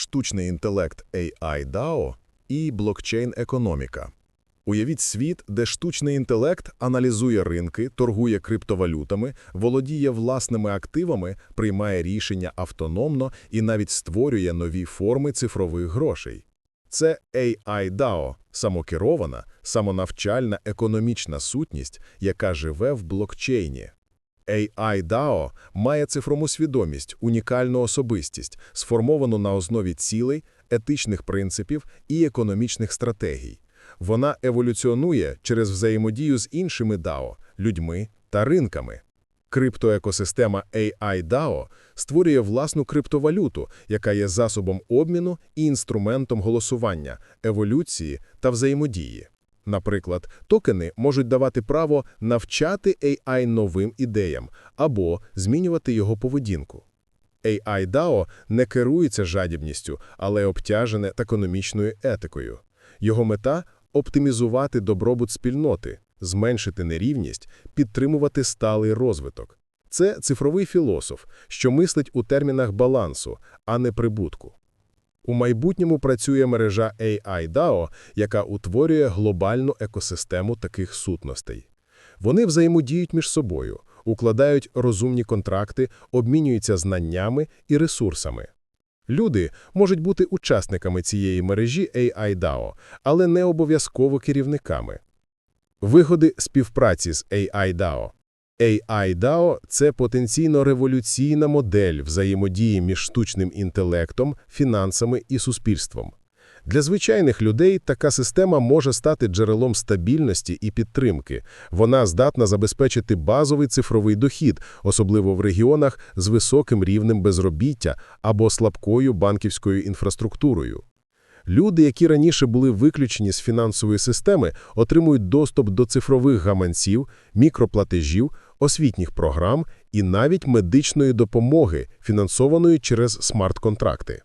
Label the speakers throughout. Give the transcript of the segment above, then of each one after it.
Speaker 1: штучний інтелект AI DAO і блокчейн-економіка. Уявіть світ, де штучний інтелект аналізує ринки, торгує криптовалютами, володіє власними активами, приймає рішення автономно і навіть створює нові форми цифрових грошей. Це AI DAO – самокерована, самонавчальна економічна сутність, яка живе в блокчейні. AI DAO має цифрову свідомість, унікальну особистість, сформовану на основі цілей, етичних принципів і економічних стратегій. Вона еволюціонує через взаємодію з іншими DAO, людьми та ринками. Криптоекосистема AI DAO створює власну криптовалюту, яка є засобом обміну і інструментом голосування, еволюції та взаємодії. Наприклад, токени можуть давати право навчати AI новим ідеям або змінювати його поведінку. AI DAO не керується жадібністю, але обтяжене економічною етикою. Його мета – оптимізувати добробут спільноти, зменшити нерівність, підтримувати сталий розвиток. Це цифровий філософ, що мислить у термінах балансу, а не прибутку. У майбутньому працює мережа AI DAO, яка утворює глобальну екосистему таких сутностей. Вони взаємодіють між собою, укладають розумні контракти, обмінюються знаннями і ресурсами. Люди можуть бути учасниками цієї мережі AI DAO, але не обов'язково керівниками. Вигоди співпраці з AI DAO AI DAO – це потенційно революційна модель взаємодії між штучним інтелектом, фінансами і суспільством. Для звичайних людей така система може стати джерелом стабільності і підтримки. Вона здатна забезпечити базовий цифровий дохід, особливо в регіонах з високим рівнем безробіття або слабкою банківською інфраструктурою. Люди, які раніше були виключені з фінансової системи, отримують доступ до цифрових гаманців, мікроплатежів, освітніх програм і навіть медичної допомоги, фінансованої через смарт-контракти.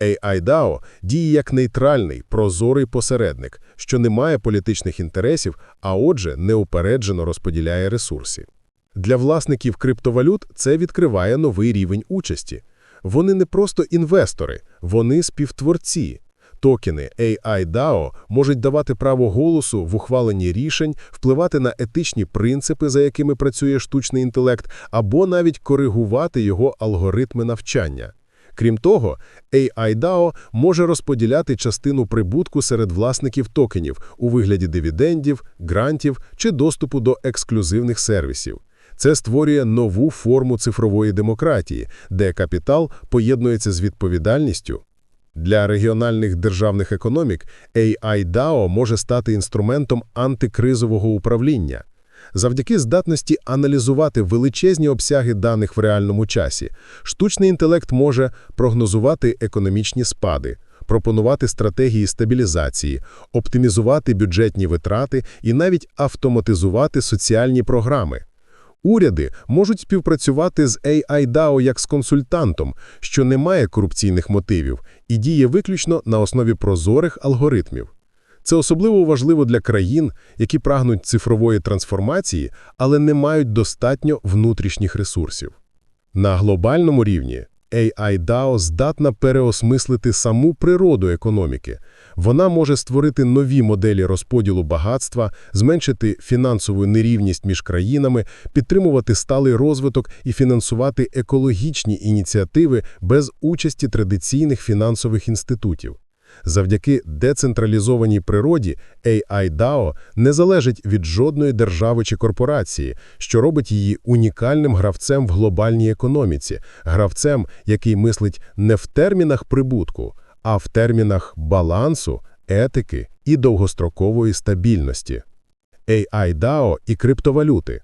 Speaker 1: AI DAO діє як нейтральний, прозорий посередник, що не має політичних інтересів, а отже, неупереджено розподіляє ресурси. Для власників криптовалют це відкриває новий рівень участі. Вони не просто інвестори, вони співтворці. Токени AI DAO можуть давати право голосу в ухваленні рішень, впливати на етичні принципи, за якими працює штучний інтелект, або навіть коригувати його алгоритми навчання. Крім того, AI DAO може розподіляти частину прибутку серед власників токенів у вигляді дивідендів, грантів чи доступу до ексклюзивних сервісів. Це створює нову форму цифрової демократії, де капітал поєднується з відповідальністю. Для регіональних державних економік AI DAO може стати інструментом антикризового управління. Завдяки здатності аналізувати величезні обсяги даних в реальному часі, штучний інтелект може прогнозувати економічні спади, пропонувати стратегії стабілізації, оптимізувати бюджетні витрати і навіть автоматизувати соціальні програми. Уряди можуть співпрацювати з AIDAO як з консультантом, що не має корупційних мотивів і діє виключно на основі прозорих алгоритмів. Це особливо важливо для країн, які прагнуть цифрової трансформації, але не мають достатньо внутрішніх ресурсів. На глобальному рівні AI DAO здатна переосмислити саму природу економіки. Вона може створити нові моделі розподілу багатства, зменшити фінансову нерівність між країнами, підтримувати сталий розвиток і фінансувати екологічні ініціативи без участі традиційних фінансових інститутів. Завдяки децентралізованій природі AI DAO не залежить від жодної держави чи корпорації, що робить її унікальним гравцем в глобальній економіці, гравцем, який мислить не в термінах прибутку, а в термінах балансу, етики і довгострокової стабільності. AI DAO і криптовалюти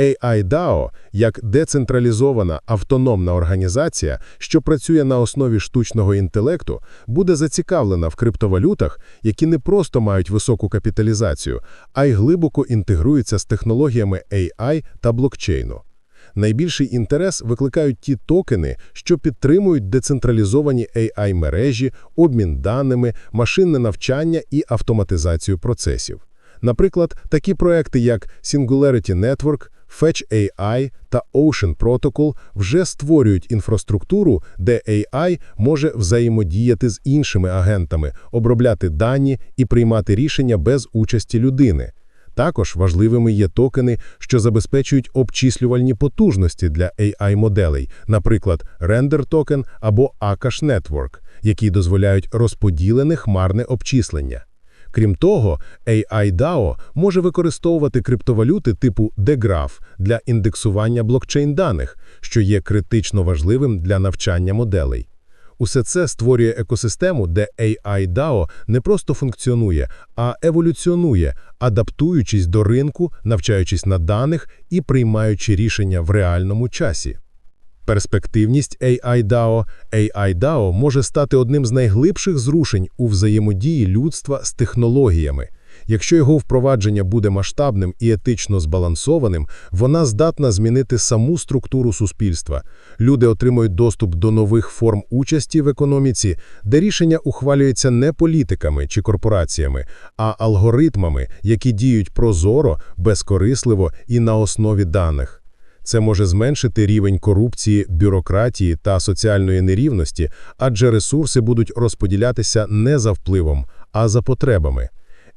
Speaker 1: AI DAO як децентралізована автономна організація, що працює на основі штучного інтелекту, буде зацікавлена в криптовалютах, які не просто мають високу капіталізацію, а й глибоко інтегруються з технологіями AI та блокчейну. Найбільший інтерес викликають ті токени, що підтримують децентралізовані AI-мережі, обмін даними, машинне навчання і автоматизацію процесів. Наприклад, такі проекти, як Singularity Network, Fetch AI та Ocean Protocol вже створюють інфраструктуру, де AI може взаємодіяти з іншими агентами, обробляти дані і приймати рішення без участі людини. Також важливими є токени, що забезпечують обчислювальні потужності для AI-моделей, наприклад, Render токен або Akash Network, які дозволяють розподілене хмарне обчислення. Крім того, AI DAO може використовувати криптовалюти типу DeGraph для індексування блокчейн-даних, що є критично важливим для навчання моделей. Усе це створює екосистему, де AI DAO не просто функціонує, а еволюціонує, адаптуючись до ринку, навчаючись на даних і приймаючи рішення в реальному часі. Перспективність AI DAO AI DAO може стати одним з найглибших зрушень у взаємодії людства з технологіями. Якщо його впровадження буде масштабним і етично збалансованим, вона здатна змінити саму структуру суспільства. Люди отримують доступ до нових форм участі в економіці, де рішення ухвалюються не політиками чи корпораціями, а алгоритмами, які діють прозоро, безкорисливо і на основі даних. Це може зменшити рівень корупції, бюрократії та соціальної нерівності, адже ресурси будуть розподілятися не за впливом, а за потребами.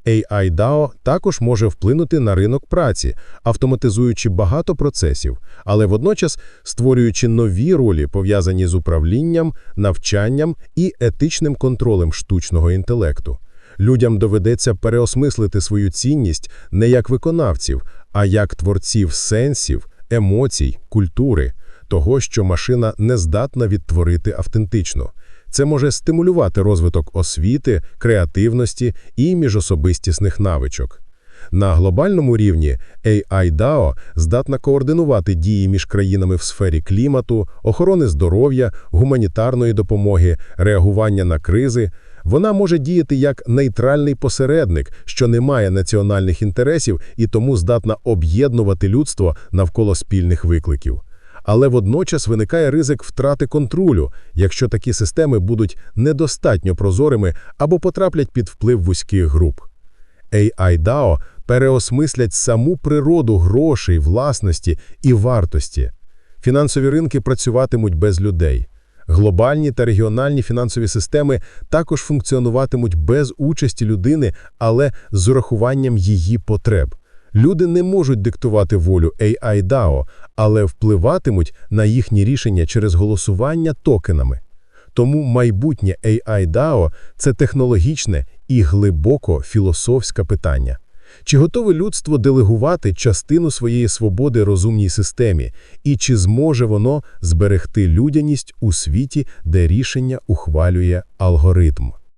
Speaker 1: AI DAO також може вплинути на ринок праці, автоматизуючи багато процесів, але водночас створюючи нові ролі, пов'язані з управлінням, навчанням і етичним контролем штучного інтелекту. Людям доведеться переосмислити свою цінність не як виконавців, а як творців сенсів, емоцій, культури, того, що машина не здатна відтворити автентично. Це може стимулювати розвиток освіти, креативності і міжособистісних навичок. На глобальному рівні AI DAO здатна координувати дії між країнами в сфері клімату, охорони здоров'я, гуманітарної допомоги, реагування на кризи. Вона може діяти як нейтральний посередник, що не має національних інтересів і тому здатна об'єднувати людство навколо спільних викликів. Але водночас виникає ризик втрати контролю, якщо такі системи будуть недостатньо прозорими або потраплять під вплив вузьких груп. AI DAO переосмислять саму природу грошей, власності і вартості. Фінансові ринки працюватимуть без людей. Глобальні та регіональні фінансові системи також функціонуватимуть без участі людини, але з урахуванням її потреб. Люди не можуть диктувати волю AI DAO, але впливатимуть на їхні рішення через голосування токенами. Тому майбутнє AI DAO – це технологічне і глибоко філософське питання. Чи готове людство делегувати частину своєї свободи розумній системі, і чи зможе воно зберегти людяність у світі, де рішення ухвалює алгоритм?